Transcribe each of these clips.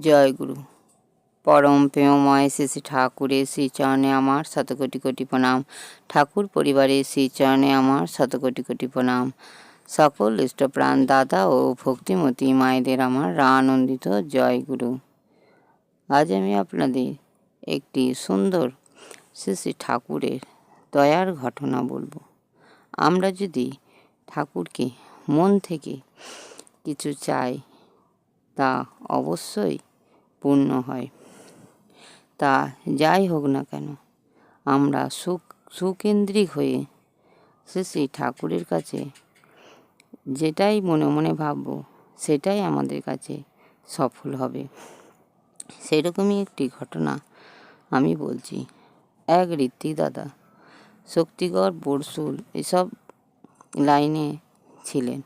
জয় গুরু। পরম প্রেমময় শ্রী শ্রী ঠাকুরের শ্রী আমার শত কোটি কোটি প্রণাম। ঠাকুর পরিবারের শ্রী চরণে আমার শত কোটি কোটি প্রণাম। সকল ইষ্টপ্রাণ দাদা ও ভক্তিমতী মায়েদের আমার আনন্দিত জয় গুরু। আজ আমি আপনাদের একটি সুন্দর শ্রী শ্রী ঠাকুরের দয়ার ঘটনা বলব। আমরা যদি ঠাকুরকে মন থেকে কিছু চাই, তা অবশ্যই পূর্ণ হয়। তা যাই হোক না কেন, আমরা সুখ, সুকেন্দ্রিক হয়ে শ্রী শ্রী ঠাকুরের কাছে যেটাই মনে মনে ভাবব, সেটাই আমাদের কাছে সফল হবে। সেরকমই একটি ঘটনা আমি বলছি। এক ঋত্বিক দাদা শক্তিগড় বরসুল এসব লাইনে ছিলেন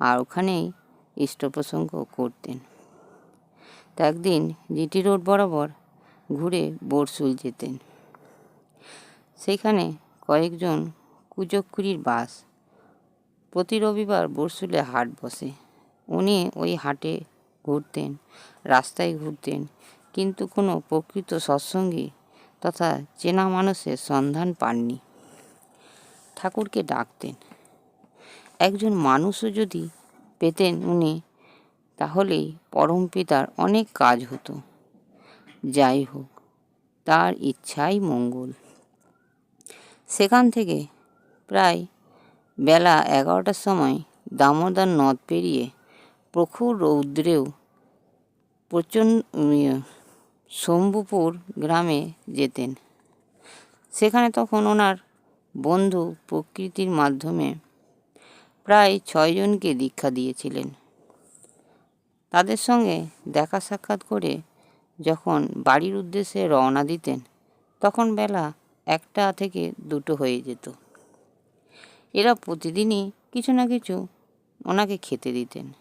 আর ওখানেই ইষ্টপ্রসঙ্গ করতেন। তা একদিন জিটি রোড বরাবর ঘুরে বরসুল যেতেন। সেখানে কয়েকজন কুচক্কুরির বাস। প্রতি রবিবার বরসুলে হাট বসে। উনি ওই হাটে ঘুরতেন, রাস্তায় ঘুরতেন, কিন্তু কোনো প্রকৃত সৎসঙ্গী তথা চেনা মানুষের সন্ধান পাননি। ঠাকুরকে ডাকতেন। একজন মানুষও যদি পেতেন উনি তাহলেই পরম পিতার অনেক কাজ হতো। যাই হোক, তার ইচ্ছাই মঙ্গল। সেখান থেকে প্রায় বেলা এগারোটার সময় দামোদর নদ পেরিয়ে প্রখর রৌদ্রেও প্রচণ্ড শম্ভুপুর গ্রামে যেতেন। সেখানে তখন ওনার বন্ধু প্রকৃতির মাধ্যমে প্রায় ছয়জনকে দীক্ষা দিয়েছিলেন। তাদের সঙ্গে দেখা সাক্ষাৎ করে যখন বাড়ির উদ্দেশ্যে রওনা দিতেন, তখন বেলা একটা থেকে দুটো হয়ে যেত। এরা প্রতিদিনই কিছু না কিছু ওনাকে খেতে দিতেন।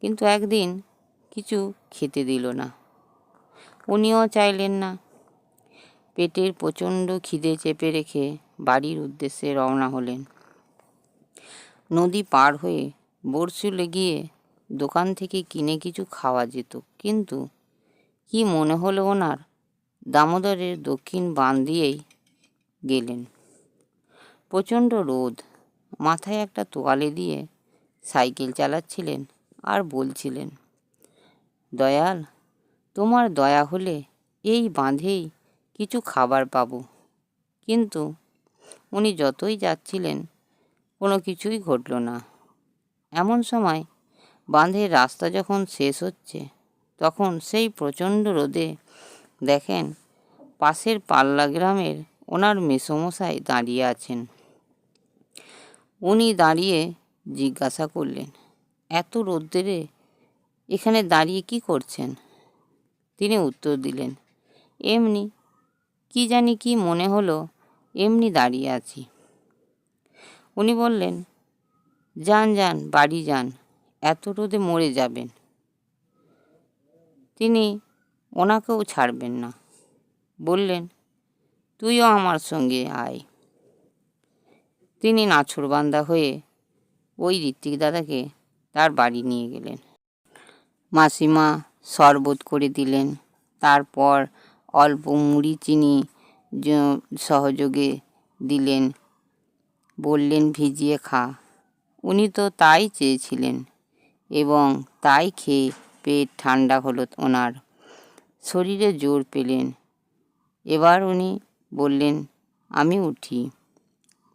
কিন্তু একদিন কিছু খেতে দিল না। উনিও চাইলেন না। পেটের প্রচণ্ড খিদে চেপে রেখে বাড়ির উদ্দেশ্যে রওনা হলেন। নদী পার হয়ে বরসুলে গিয়ে দোকান থেকে কিনে কিছু খাওয়া যেত, কিন্তু কি মনে হলো ওনার? দামোদরের দক্ষিণ বান দিয়েই গেলেন। প্রচণ্ড রোদ, মাথায় একটা তোয়ালে দিয়ে সাইকেল চালাচ্ছিলেন আর বলছিলেন, দয়াল, তোমার দয়া হলে এই বাঁধেই কিছু খাবার পাবো। কিন্তু উনি যতই যাচ্ছিলেন, কোনো কিছুই ঘটল না। এমন সময় বাঁধের রাস্তা যখন শেষ হচ্ছে, তখন সেই প্রচণ্ড রোদে দেখেন পাশের পাল্লা গ্রামের ওনার মেসমশাই দাঁড়িয়ে আছেন। উনি দাঁড়িয়ে জিজ্ঞাসা করলেন, এত রোদ্রে এখানে দাঁড়িয়ে কি করছেন? তিনি উত্তর দিলেন, এমনি, কি জানি কি মনে হলো, এমনি দাঁড়িয়ে আছি। উনি বললেন, যান যান, বাড়ি যান। এত রোদে মরে যাবেন। তিনি ওনাকেও ছাড়বেন না। বললেন, তুইও আমার সঙ্গে আয়। তিনি নাছুরবান্দা হয়ে ওই ঋত্বিক দাদাকে তার বাড়ি নিয়ে গেলেন। মাসিমা শরবত করে দিলেন। তারপর অল্প মুড়ি চিনি সহযোগে দিলেন। বললেন, ভিজিয়ে খা। উনি তো তাই চেয়েছিলেন। এবং তাই খেয়ে পেট ঠান্ডা হলো ওনার। শরীরে জোর পেলেন। এবার উনি বললেন, আমি উঠি।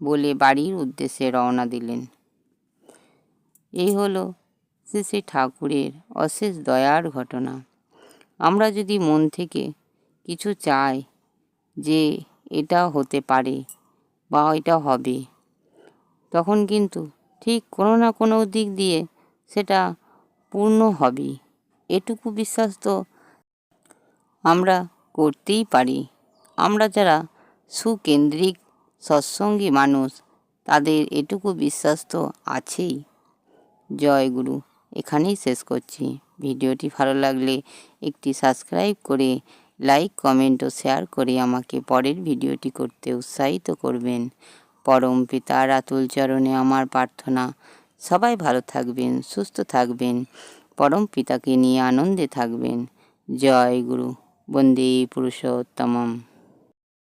বলে বাড়ির উদ্দেশ্যে রওনা দিলেন। এই হলো শ্রী শ্রী ঠাকুরের অশেষ দয়ার ঘটনা। আমরা যদি মন থেকে কিছু চাই যে এটা হতে পারে বা এটা হবে, তখন কিন্তু ঠিক কোনো না কোনো দিক দিয়ে সেটা পূর্ণ হবেই। এটুকু বিশ্বাস তো আমরা করতেই পারি। আমরা যারা সুকেন্দ্রিক, সৎসঙ্গী মানুষ, তাদের এটুকু বিশ্বাস তো আছেই। জয় গুরু, এখানেই শেষ করছি। ভিডিওটি ভালো লাগলে একটি সাবস্ক্রাইব করে, লাইক, কমেন্ট ও শেয়ার করে আমাকে পরের ভিডিওটি করতে উৎসাহিত করবেন। পরম পিতার আতুল চরণে আমার প্রার্থনা। সবাই ভালো থাকবেন সুস্থ থাকবেন পরম পিতাকে নিয়ে আনন্দে থাকবেন। জয় গুরু বন্দে পুরুষোত্তমম।